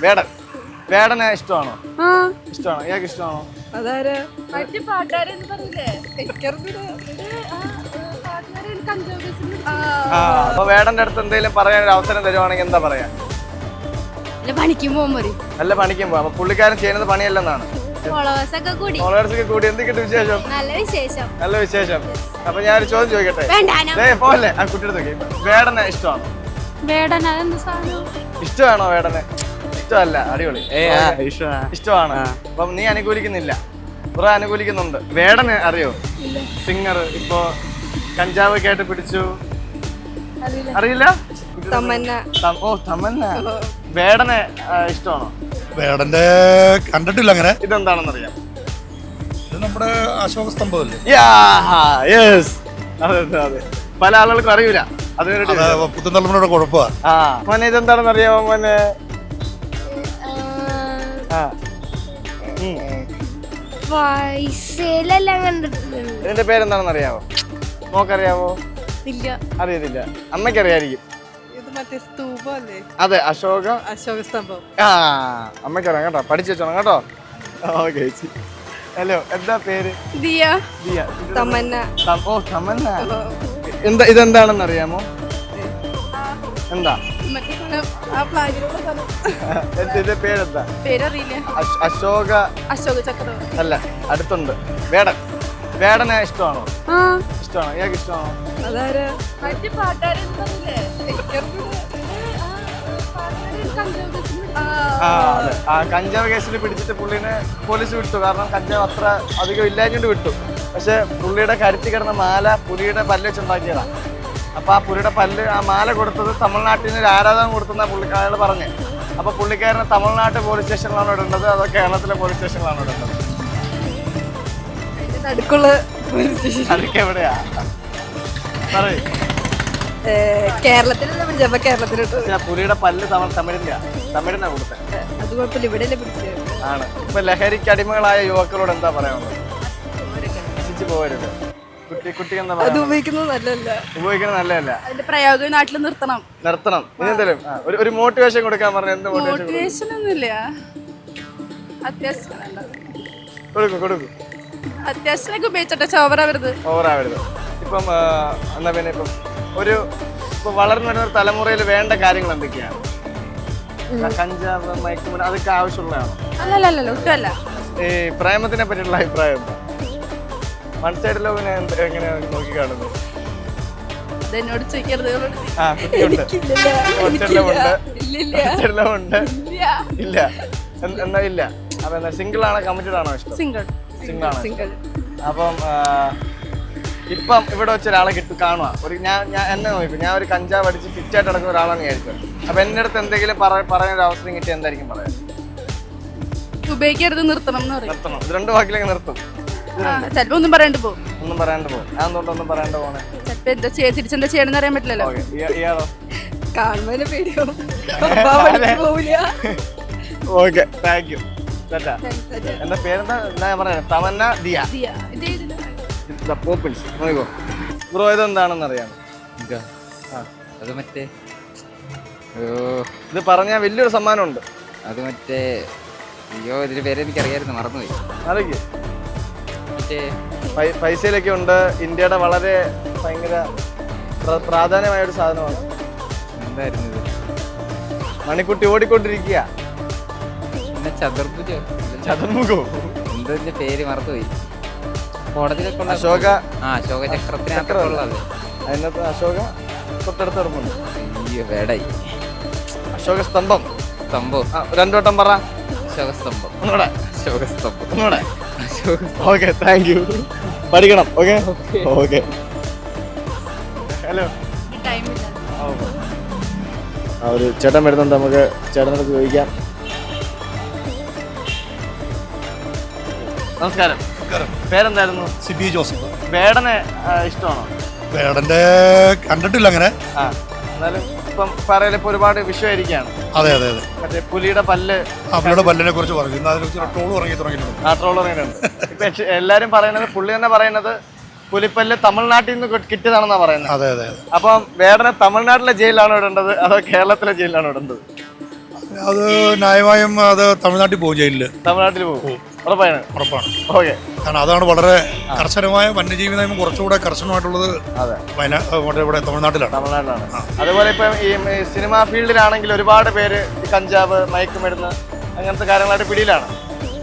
വേടൻ. വേടനെ ഇഷ്ടമാണോ? ആ. ഇഷ്ടമാണോ? ഇയാൾക്ക് ഇഷ്ടമാണോ? അതാരാ? മറ്റു പാട്ടുകാരെന്ന് പറഞ്ഞില്ലേ? അപ്പൊ വേടന്റെ അടുത്ത് എന്തെങ്കിലും പറയാൻ ഒരു അവസരം തരുവാണെങ്കിൽ എന്താ പറയാ? പണിക്കും നല്ല പണിക്കും പോവാം. അപ്പൊ പുള്ളിക്കാരൻ ചെയ്യുന്നത് പണിയല്ലെന്നാണ്. ഫോളോവേഴ്സ് ഒക്കെ കൂടി. ഫോളോവേഴ്സൊക്കെ കൂടി. വിശേഷം? നല്ല വിശേഷം. നല്ല വിശേഷം. അപ്പൊ ഞാനൊരു ചോദ്യം ചോദിക്കട്ടെ? ഞാൻ- പോലെ ആ കുട്ടിയുടെ നോക്കി. വേടനെ ഇഷ്ടമാണോ? ഇഷ്ടമാണോ വേടനെ? ഇഷ്ടമല്ല അടിപൊളി. ഇഷ്ടമാണ്. അപ്പം നീ അനുകൂലിക്കുന്നില്ല. കുറെ അനുകൂലിക്കുന്നുണ്ട്. വേടന് അറിയോ? സിംഗർ ഇപ്പോ കഞ്ചാവ് കേട്ട് പിടിച്ചു. അറിയില്ല. തമന്ന. ഓ തമന്ന. വേടനെ ഇഷ്ടമാണോ? വേടന്റെ കണ്ടിട്ടില്ല അങ്ങനെ. ഇതെന്താണെന്ന് അറിയാം ഇത് നമ്മുടെ അശോക സ്തംഭമല്ലേ യെസ് അതെ അതെ അതെ. പല ആളുകൾക്കും അറിയൂല. അത് പുത്തൻ തലമുറയുടെ കുഴപ്പമാണ് ആ. മോനെ ഇതെന്താണെന്ന് അറിയാമോ മോനെ. പൈസയിലെല്ലാം കണ്ടിട്ടുണ്ട്. ഇതിന്റെ പേരെന്താണെന്ന് അറിയാമോ നോക്കറിയാവോ ഇല്ല. അറിയത്തില്ല. അമ്മയ്ക്കറിയായിരിക്കും. ഇത് മറ്റേ അതെ അശോക. അശോക സ്തംഭം ആ അമ്മയ്ക്കറിയാം കേട്ടോ. പഠിച്ചു വെച്ചോണം കേട്ടോ. ഓക്കെ ഹലോ എന്താ പേര്? ദിയ. ദിയ. തമന്ന. ത- ഓ തമന്ന. എന്താ ഇതെന്താണെന്ന് അറിയാമോ എന്താ? ഇതിന്റെ പേരെന്താ? പേരറിയില്ല. അശ്- അശോക അശോക ചക്രവർത്തി. അല്ല അടുത്തുണ്ട്. വേടൻ. വേടനെ ഇഷ്ടമാണോ? ആ. ഇഷ്ടമാണോ? ഇയാൾക്ക് ഇഷ്ടമാണോ? അതാരാ? മറ്റു പാട്ടുകാരെന്ന് പറഞ്ഞില്ലേ എനിക്കറിഞ്ഞൂടാ. പാട്ടുകാരൻ കഞ്ചോഗസിന് ആ അതെ. ആ കഞ്ചാവ് കേസിൽ പിടിച്ചിട്ട് പുള്ളിനെ പോലീസ് വിട്ടു. കാരണം കഞ്ചാവ് അത്ര അധികം ഇല്ലാഞ്ഞുകൊണ്ട് വിട്ടു. പക്ഷെ പുള്ളിയുടെ കരുത്തി കിടന്ന മാല പുലിയുടെ പല്ല് വെച്ചുണ്ടാക്കിയതാ അപ്പൊ ആ പുലിയുടെ പല്ല് ആ മാല കൊടുത്തത് തമിഴ്നാട്ടിൽ നിന്ന് ഒരു ആരാധന കൊടുത്തെന്നാ പുള്ളിക്കാരൻ പറഞ്ഞ്. അപ്പൊ പുള്ളിക്കാരനെ തമിഴ്നാട്ട് പോലീസ് സ്റ്റേഷനിലാണ് ഇടേണ്ടത് അതോ കേരളത്തിലെ പോലീസ് സ്റ്റേഷനിലാണ് ഇടേണ്ടത് അതിന്റെ നടുക്കുള്ള അതൊക്കെ എവിടെയാ? പറയ്. കേരളത്തിലോട്ട് പുലിയുടെ പല്ല് തമിഴ് തമിഴിന്റെ തമിഴിനാ കൊടുത്തത് അത് കുഴപ്പമില്ല ഇവിടെ ആണ്. ഇപ്പൊ ലഹരിക്ക് അടിമകളായ യുവാക്കളോട് എന്താ പറയാനുള്ളത്? പോകരുത്. കുട്ടി കുട്ടി എന്താ അത് ഉപയോഗിക്കുന്നത് നല്ലതല്ല. ഉപയോഗിക്കുന്നത് നല്ലതല്ല. അതിന്റെ പ്രയോഗം നാട്ടിൽ നിർത്തണം. നിർത്തണം. ഇനി ആ, ഒരു ഒരു മോട്ടിവേഷൻ കൊടുക്കാൻ പറഞ്ഞ എന്ത് മോട്ടിവേഷൻ മോട്ടിവേഷൻ ഒന്നുമില്ല. അത്യാവശ്യം വേണ്ട. കൊടുക്കും കൊടുക്കും. അത്യാവശ്യമൊക്കെ ഉപയോഗിച്ചോട്ടെ ചോവറാവരുത് ഓവറാവരുത് ഇപ്പം ആ, എന്നാ പിന്നെ ഇപ്പം ഒരു ഇപ്പൊ വളർന്നു വരുന്ന ഒരു തലമുറയിൽ വേണ്ട കാര്യങ്ങൾ എന്തൊക്കെയാണ്? ക- കഞ്ചാവ് മയക്കുമരുന്ന് അതൊക്കെ ആവശ്യമുള്ളതാണോ? ഒട്ടുമല്ല. ഈ പ്രേമത്തിനെ പറ്റിയുള്ള അഭിപ്രായം എന്താ? വൺ സൈഡ് ലവിനെ നോക്കി കാണുന്നത് എന്നോട് ചോദിക്കരുത് ഇല്ല. ഇല്ല. എന്ത്- എന്നാ ഇല്ല. അപ്പൊ എന്താ സിംഗിൾ ആണോ കമ്മിറ്റഡ് ആണോ ഇഷ്ടം? സിംഗിൾ സിംഗിൾ ആണോ. സിംഗിൾ അപ്പം ഇപ്പം ഇവിടെ വെച്ച് ഒരാളെ കിട്ടും കാണുക ഒരു ഞാൻ ഞാൻ എന്നെ നോക്കി ഞാൻ ഒരു കഞ്ചാവ് അടിച്ച് ഫിറ്റായിട്ട് നടക്കുന്ന ഒരാളാണ് വിചാരിച്ചത് അപ്പൊ എന്റെ അടുത്ത് എന്തെങ്കിലും പറ- പറയാൻ ഒരു അവസരം കിട്ടിയ എന്തായിരിക്കും പറയാം ഉപയോഗിക്കരുത് നിർത്തണം നിർത്തണം. ഇത് രണ്ട് വാക്കിലേക്ക് നിർത്തും. ചിലപ്പോ ഒന്നും പറയാണ്ട് പോകും ഒന്നും പറയാണ്ട് പോകും ഞാൻ എന്തുകൊണ്ടൊന്നും പറയാണ്ട് പോണേ ചിലപ്പോ എന്താ ചെയ്യാ തിരിച്ചെന്താ ചെയ്യണമെന്ന് അറിയാൻ പറ്റില്ലല്ലോ. ഓക്കെ ഇയാളോ? കാണുമ്പോ പേടിയോ പോവില്ല. ഓക്കെ താങ്ക് യു എന്റെ പേരെന്താ? ഞാൻ പറയാം തമന്ന ദിയ? പോപ്പിൾസ് നോക്കോ ബ്രോ ഇതെന്താണെന്ന് അറിയാം ആ. അത് മറ്റേ ഇത് പറഞ്ഞാൽ വലിയൊരു സമ്മാനമുണ്ട്. അത് മറ്റേ അയ്യോ ഇതിന്റെ പേര് എനിക്കറിയായിരുന്നു മറന്നുപോയി. അറിയിക്കും പൈസയിലൊക്കെ ഉണ്ട്. ഇന്ത്യയുടെ വളരെ ഭയങ്കര പ്രാധാന്യമായ ഒരു സാധനമാണ്. എന്തായിരുന്നു ഇത്? മണിക്കുട്ടി ഓടിക്കൊണ്ടിരിക്കുക. പിന്നെ ചതുർഭുജോ. ചതുർമുഖവും. എന്തോ ഇതിന്റെ പേര് മറന്നുപോയി. കോടതിയിലൊക്കെ ഉള്ള അശോക ആ അശോക ചക്രത്തിനകത്തൊക്കെ ചക്രം. അതിനകത്ത് അശോക തൊട്ടടുത്ത് കിടപ്പുണ്ട്. അയ്യോ വേടായി. അശോക സ്തംഭം. സ്തംഭം. രണ്ടു വട്ടം പറ. അശോക സ്തംഭം. ഒന്നുകൂടെ. അശോക സ്തംഭം. ഒന്നുകൂടെ. ഓക്കെ താങ്ക് യു പഠിക്കണം ഓക്കെ ഓക്കെ ഹലോ ആ ഒരു ചേട്ടൻ വരുന്നുണ്ട് നമുക്ക് ചേട്ടനോട് ചോദിക്കാം. നമസ്കാരം. പേരെന്തായിരുന്നു? സിബി ജോസഫ്. വേടനെ ഇഷ്ടമാണോ? വേടന്റെ കണ്ടിട്ടില്ല അങ്ങനെ. ആ. എന്നാലും ഇപ്പം പറയൽ ഇപ്പൊ ഒരുപാട് അതെ അതെ അതെ. മറ്റേ പുലിയുടെ പല്ല് ആ പുള്ളിയുടെ പല്ലിനെ കുറിച്ച് പറഞ്ഞു ഇന്ന് അതിനെ കുറിച്ച് ട്രോൾ ഇറങ്ങി തുടങ്ങിയിട്ടുണ്ട്. ആ ട്രോളർ ഇപ്പൊ എക്ഷ- എല്ലാരും പറയുന്നത് പുള്ളി തന്നെ പറയുന്നത് പുലിപ്പല്ല് തമിഴ്നാട്ടിൽ നിന്ന് കി- കിട്ടിയതാണെന്നാ പറയുന്നത്. അതെ അതെ അതെ. അപ്പം വേടനെ തമിഴ്നാട്ടിലെ ജയിലിലാണോ ഇടേണ്ടത്? അതോ കേരളത്തിലെ ജയിലിലാണോ ഇടേണ്ടത്? അത് ന്യായമായും അത് തമിഴ്നാട്ടിൽ പോകും ജയിലിൽ തമിഴ്നാട്ടിൽ പോകും. ഉറപ്പാണ്? ഉറപ്പാണ്. ഓക്കെ. കാരണം അതാണ് വളരെ കർശനമായ വന്യജീവി നിയമം കുറച്ചുകൂടെ കർശനമായിട്ടുള്ളത് വയനാട് വയനാ ഇവിടെ തമിഴ്നാട്ടിലാണ്. തമിഴ്നാട്ടിലാണ്. അതുപോലെ ഇപ്പം ഈ സിനിമാ ഫീൽഡിലാണെങ്കിൽ ഒരുപാട് പേര് ഈ കഞ്ചാവ് മയക്കുമരുന്ന് അങ്ങനത്തെ കാര്യങ്ങളായിട്ട് പിടിയിലാണ്.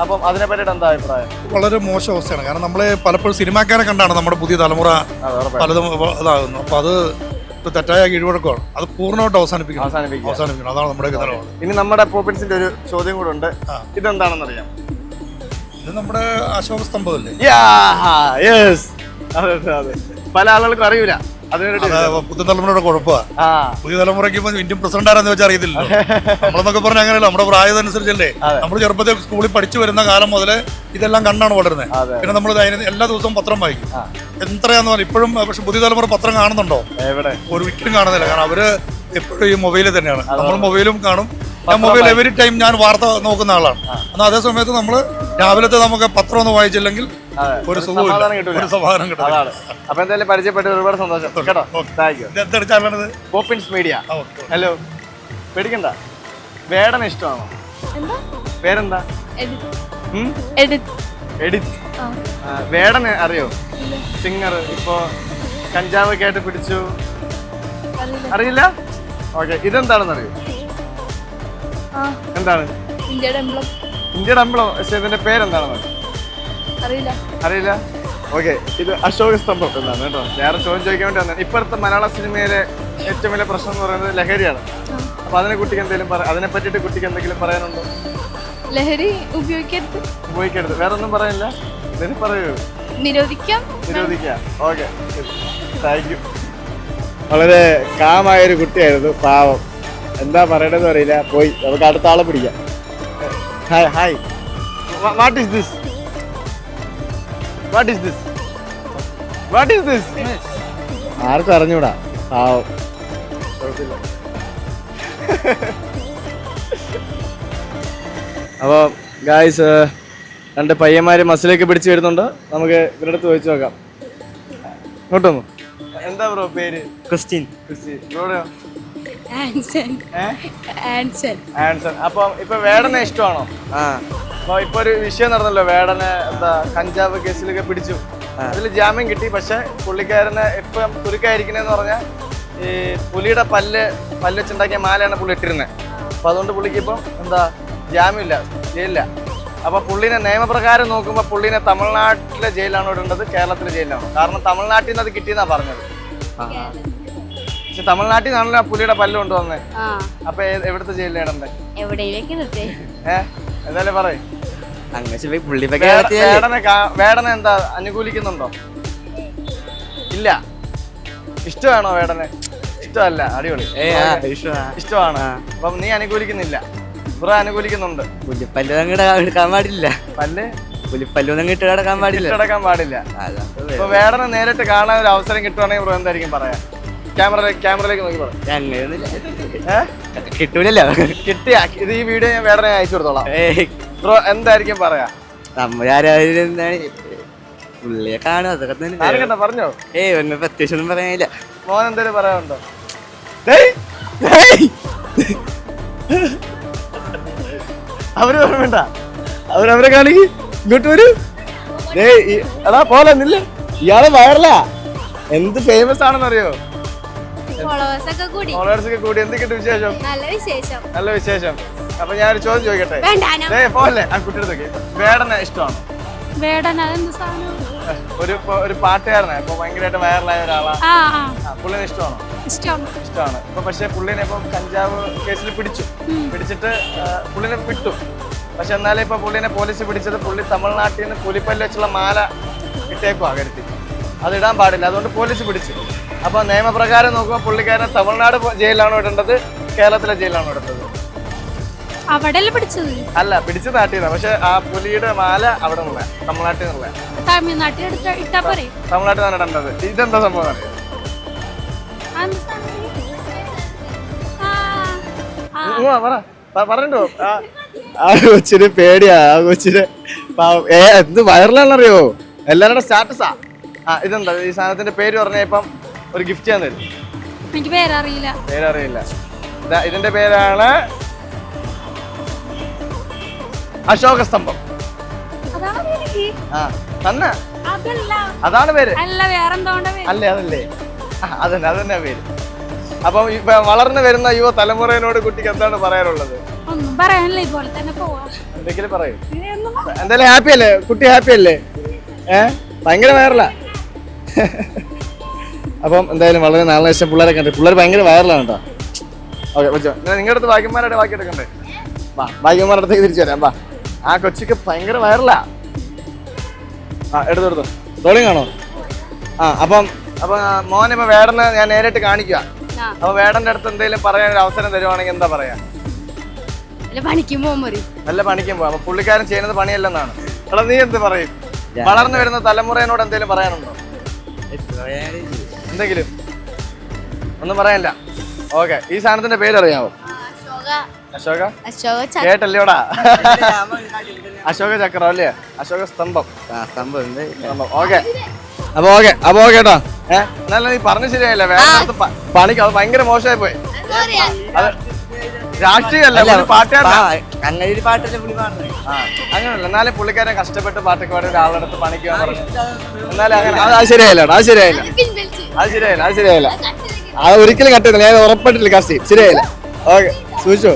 അപ്പം അതിനെ പറ്റിയിട്ട് എന്താ അഭിപ്രായം? വളരെ മോശം അവസ്ഥയാണ്. കാരണം നമ്മൾ പലപ്പോഴും സിനിമാക്കാരെ കണ്ടാണ് നമ്മുടെ പുതിയ തലമുറ പലതും ഇതാകുന്നു അപ്പോൾ അത് തെറ്റായ കീഴ്വഴക്കമാണ്. അത് പൂർണമായിട്ട് അവസാനിപ്പിക്കണം. അവസാനിപ്പിക്കണം. അതാണ് നമ്മുടെ ഇനി നമ്മുടെ പോപ്പിൻസിന്റെ ഒരു ചോദ്യം കൂടെ ഉണ്ട്. ആ. ഇത് നമ്മുടെ അശോക സ്തംഭമല്ലേ? യെസ് അതെ അതെ, പല ആളുകൾക്കും അറിയൂല. പുതിയ തലമുറയുടെ കുഴപ്പമാണ് പുതിയ തലമുറയ്ക്ക് ഇപ്പൊ ഇന്ത്യൻ പ്രസിഡന്റ് ആരെന്ന് വെച്ചാൽ അറിയത്തില്ല നമ്മളെന്നൊക്കെ പറഞ്ഞ അങ്ങനെയല്ല നമ്മുടെ പ്രായം അനുസരിച്ചല്ലേ നമ്മൾ ചെറുപ്പത്തിൽ സ്കൂളിൽ പഠിച്ചു വരുന്ന കാലം മുതൽ ഇതെല്ലാം കണ്ടാണ് വളരുന്നത്. പിന്നെ നമ്മൾ എല്ലാ ദിവസവും പത്രം വായിക്കും. എത്രയാന്ന് പറഞ്ഞാൽ ഇപ്പോഴും പക്ഷെ പുതിയ തലമുറ പത്രം കാണുന്നുണ്ടോ? ഒരിക്കലും കാണുന്നില്ല. കാരണം അവർ എപ്പോഴും ഈ മൊബൈലിൽ തന്നെയാണ്. നമ്മൾ മൊബൈലും കാണും. ഞാൻ മൊബൈൽ എവരി ടൈം ഞാൻ വാർത്ത നോക്കുന്ന ആളാണ്. എന്നാൽ അതേ സമയത്ത് നമ്മൾ രാവിലത്തെ നമുക്ക് പത്രം ഒന്നും വായിച്ചില്ലെങ്കിൽ ഒരു സുഖമില്ല സമാധാനം കിട്ടും അതാണ്. അപ്പൊ എന്തായാലും പരിചയപ്പെട്ട് ഒരുപാട് സന്തോഷം. കേട്ടോ? Thank you poppins media hello പേടിക്കണ്ട. വേടന ഇഷ്ടമാണോ? എന്താ? പേരെന്താ? എഡിറ്റ് ആ, അറിയോ? സിംഗർ ഇപ്പോ കഞ്ചാവ് കേട്ട് പിടിച്ചു. അറിയില്ല. ഓക്കെ ഇതെന്താണെന്ന് അറിയോ ആ. എന്താണ്? ഇന്ത്യയുടെ എംബ്ലം. ഇന്ത്യയുടെ അമ്പളം പക്ഷെ ഇതിന്റെ പേരെന്താണെന്ന് അറിയോ? അറിയില്ല. അറിയില്ല? ഓക്കെ ഇത് അശോക സ്തംഭം എന്നാണ് കേട്ടോ. വേറെ ചോദ്യം ചോദിക്കാൻ വേണ്ടി വന്നത് ഇപ്പോഴത്തെ മലയാള സിനിമയിലെ ഏറ്റവും വലിയ പ്രശ്നം എന്ന് പറയുന്നത് ലഹരിയാണ്. അപ്പൊ അതിനെ കുട്ടിക്ക് എന്തെങ്കിലും പറ അതിനെ പറ്റിയിട്ട് കുട്ടിക്ക് എന്തെങ്കിലും പറയാനുണ്ടോ? ലഹരി ഉപയോഗിക്കരുത്. ഉപയോഗിക്കരുത്. വേറെ ഒന്നും പറയാനില്ല. എന്തെങ്കിലും പറയൂ? നിരോധിക്കാം. നിരോധിക്കാം. ഓക്കെ. താങ്ക് യു വളരെ കാമായ ഒരു കുട്ടിയായിരുന്നു. പാവം. എന്താ പറയണമെന്ന് അറിയില്ല. പോയി. നമുക്ക് അടുത്ത ആളെ പിടിക്കാം. Hi hi what is this what is this what is this ആർക്കും അറിഞ്ഞൂടാ. ആ അപ്പോൾ ഗായ്സ് രണ്ട് പയ്യന്മാര് മസിലേക്ക് പിടിച്ചു വരുന്നുണ്ട്. നമുക്ക് ഇവരുടെ അടുത്ത് ചോദിച്ചു നോക്കാം. ഇങ്ങോട്ടൊന്നു എന്താ ബ്രോ പേര്? ക്രിസ്റ്റീൻ. ക്രിസ്റ്റീൻ. ആൻസൺ. ഏഹ് ആൻസൺ. ആൻസൺ. അപ്പം ഇപ്പൊ വേടനെ ഇഷ്ടമാണോ? ആ. അപ്പൊ ഇപ്പൊ ഒരു വിഷയം നടന്നല്ലോ വേടനെ എന്താ കഞ്ചാവ് കേസിലൊക്കെ പിടിച്ചു. അതിൽ ജാമ്യം കിട്ടി പക്ഷെ പുള്ളിക്കാരന് ഇപ്പം കുരുക്കായിരിക്കണേന്ന് പറഞ്ഞാൽ ഈ പുലിയുടെ പല്ല് പല്ല് വെച്ചുണ്ടാക്കിയ മാലയാണ് പുള്ളി ഇട്ടിരുന്നത് അപ്പൊ അതുകൊണ്ട് പുള്ളിക്ക് ഇപ്പം എന്താ ജാമ്യമില്ല ജയിലില്ല. അപ്പൊ പുള്ളിനെ നിയമപ്രകാരം നോക്കുമ്പോൾ പുള്ളിനെ തമിഴ്നാട്ടിലെ ജയിലാണ് ഇടേണ്ടത് കേരളത്തിലെ ജയിലാണ് കാരണം തമിഴ്നാട്ടിൽ നിന്ന് അത് കിട്ടിയെന്നാ പറഞ്ഞത്. പക്ഷെ തമിഴ്നാട്ടിൽ നിന്നാണല്ലോ ആ പുലിയുടെ പല്ല് കൊണ്ടുവന്നത് ആ. അപ്പൊ എവിടുത്തെ ജയിലിലാണ് ഇടണ്ടേ എവിടെയിലേക്ക് ഏഹ് എന്തായാലും പറയും. അങ്ങനെ വേടനെ വേടനെ എന്താ അനുകൂലിക്കുന്നുണ്ടോ? ഇല്ല. ഇഷ്ടമാണോ വേടനെ? ഇഷ്ടമല്ല അടിപൊളി. ഇഷ്ടമാണ്. അപ്പം നീ അനുകൂലിക്കുന്നില്ല. ഇവിടെ അനുകൂലിക്കുന്നുണ്ട്. പുലിപ്പല്ല് എടുക്കാൻ പാടില്ല. പല്ല്? പുലിപ്പല്ലൊന്നും ഇട്ട് കിടക്കാൻ പാടില്ല. കിടക്കാൻ പാടില്ല. അപ്പൊ ഇപ്പൊ വേടനെ നേരിട്ട് കാണാൻ ഒരു അവസരം കിട്ടുവാണെങ്കിൽ ബ്രോ എന്തായിരിക്കും പറയാ ക്യാമറ ക്യാമറയിലേക്ക് നോക്കി പറയാം ഏഹ് കിട്ടൂലല്ലോ. കിട്ടിയ ഇത് ഈ വീഡിയോ ഞാൻ വേടനെ അയച്ചു കൊടുത്തോളാം. ഏയ് ബ്രോ എന്തായിരിക്കും പറയാ? പുള്ളിയെ കാണും അതൊക്കെ തന്നെ ആരും പറഞ്ഞോ. ഏയ് ഒന്നും പ്രത്യേകിച്ച് ഒന്നും പറയാനില്ല. മോൻ എന്തേലും പറയാനുണ്ടോ. അവർ പറയണ്ട അവരവരെ കാണിക്ക്. ഇങ്ങോട്ട് വരൂ. എടാ പോലെ നില്ല. ഇയാൾ വയറലാ. എന്ത് ഫേമസ് ആണെന്നറിയോ? ഫോളോവേഴ്സ് ഒക്കെ കൂടി. എന്തൊക്കെ ഒക്കെ കൂടി. എന്തൊക്കെയുണ്ട് വിശേഷം? നല്ല വിശേഷം. നല്ല വിശേഷം. അപ്പൊ ഞാനൊരു ചോദ്യം ചോദിക്കട്ടെ? ഡേ പോലെ ആ കുട്ടിയുടെ വേടനെ ഇഷ്ടമാണ്. വേടന അതെന്ത് സാധനം? ഒരു ഒരു പാട്ടുകാരനാണ് ഇപ്പൊ ഭയങ്കരമായിട്ട് വൈറലായ ഒരാളാ. ആ ആ. ആ, പുള്ളിനെ ഇഷ്ടമാണോ? ഇഷ്ടം ഇഷ്ടമാണ്. ഇപ്പൊ പക്ഷെ പുള്ളിനെ ഇപ്പൊ കഞ്ചാവ് കേസിൽ പിടിച്ചു. പിടിച്ചിട്ട് ആ, പുള്ളിനെ വിട്ടു. പക്ഷെ എന്നാലും ഇപ്പൊ പുള്ളിനെ പോലീസ് പിടിച്ചത് പുള്ളി തമിഴ്നാട്ടിൽ നിന്ന് പുലിപ്പല്ല് വെച്ചുള്ള മാല ഇട്ടേക്കുവാ കരുത്തി അത് ഇടാൻ പാടില്ല. അതുകൊണ്ട് പോലീസ് പിടിച്ചു. അപ്പൊ നിയമപ്രകാരം നോക്കുമ്പോൾ പുള്ളിക്കാരനെ തമിഴ്നാട് പോ- ജയിലിലാണോ ഇടേണ്ടത് കേരളത്തിലെ ജയിലിലാണോ ഇടേണ്ടത് അവിടെ അല്ലേ പിടിച്ചത്? അല്ല പിടിച്ച് നാട്ടിയതാ പക്ഷെ ആ പുലിയുടെ മാല അവിടെ നിന്നുള്ള തമിഴ്നാട്ടിൽ നിന്നുള്ള തമിഴ്നാട്ടിൽ എടുത്ത ഇട്ടാ പോരെ. തമിഴ്നാട്ടിൽ നിന്നാണ് ഇടേണ്ടത് ഇതെന്താ സംഭവം പറഞ്ഞോ ആ കൊച്ചിന് പേടിയാ. ആ കൊച്ചിന് എന്ത് വൈറലാണെന്നറിയോ എല്ലാവരുടെ സ്റ്റാറ്റസാ. ആ ഇതെന്താ? ഈ സാധനത്തിന്റെ പേര് പറഞ്ഞ ഇപ്പം ഒരു ഗിഫ്റ്റ് ഞാൻ തരും എനിക്ക് പേരറിയില്ല. പേരറിയില്ല. ഇതാ ഇതിന്റെ പേരാണ് അശോക സ്തംഭം ആ തന്നെ? അതാണ് പേര്? അല്ല അതല്ലേ? അതന്നെ അതന്നെ പേര്. അപ്പം ഇപ്പൊ വളർന്നു വരുന്ന യുവ തലമുറയോട് കുട്ടിക്ക് എന്താണ് പറയാനുള്ളത്? എന്തെങ്കിലും പറയൂ. എന്തായാലും ഹാപ്പി അല്ലേ? കുട്ടി ഹാപ്പി അല്ലേ? ഏ? ഭയങ്കര വൈറലാ അപ്പം എന്തായാലും വളരെ നാളെ ശേഷം പിള്ളേരെ കണ്ടു പിള്ളേർ ഭയങ്കര വൈറലാണ് കേട്ടോ. ഓക്കെ നിങ്ങളുടെ അടുത്ത് ഭാഗ്യന്മാരുടെ ബാക്കി എടുക്കണ്ടേ? വാ ഭാഗ്യന്മാരുടെ അടുത്തേക്ക് തിരിച്ചു വരാം വാ. ആ കൊച്ചിക്ക് ഭയങ്കര വൈറലാ ആ എടുത്തു എടുത്തു. തോളിങ് ആണോ ആ അപ്പം അപ്പൊ മോനിപ്പോ വേടനെ ഞാൻ നേരിട്ട് കാണിക്കുക അപ്പൊ വേടന്റെ അടുത്ത് എന്തെങ്കിലും പറയാൻ ഒരു അവസരം തരുവാണെങ്കിൽ എന്താ പറയാ? നല്ല പണിക്കും പോവാം. അപ്പൊ പുള്ളിക്കാരൻ ചെയ്യുന്നത് പണിയല്ലെന്നാണ്. എടാ നീ എന്ത് പറയും? വളർന്നു വരുന്ന തലമുറയോട് എന്തെങ്കിലും പറയാനുണ്ടോ? എന്തെങ്കിലും? ഒന്നും പറയാനില്ല. ഓക്കെ ഈ സാധനത്തിന്റെ പേരറിയാമോ അശോക? അശോക കേട്ടല്ലോടാ? അശോക ചക്രം അല്ലേ? അശോക സ്തംഭം. സ്തംഭം ഓക്കെ. അപ്പൊ ഓക്കെ അപ്പൊ ഓക്കെ കേട്ടോ. ഏഹ് എന്നാലും നീ പറഞ്ഞു ശരിയായില്ല. വേറെ പണിക്ക് അത് ഭയങ്കര മോശമായി പോയി. അത് രാഷ്ട്രീയമല്ല കണ്ണൂര് പാട്ടല്ലേ പുള്ളി പാടുന്നത്. അങ്ങനെയല്ല. എന്നാലും പുള്ളിക്കാരൻ കഷ്ടപ്പെട്ട് പാട്ടൊക്കെ പാടി ഒരാളുടെ അടുത്ത് പണിക്ക് എന്നാലും അങ്ങനെ അത് അത് ശരിയായില്ല അത് ശരിയായില്ല. അത് ശരിയായില്ല അത് ശരിയായില്ല. അത് ഒരിക്കലും കട്ടില്ല ഞാൻ ഉറപ്പായിട്ടില്ല കാസ്റ്റ് ശരിയായില്ല. ഓക്കെ സൂചിച്ചോ.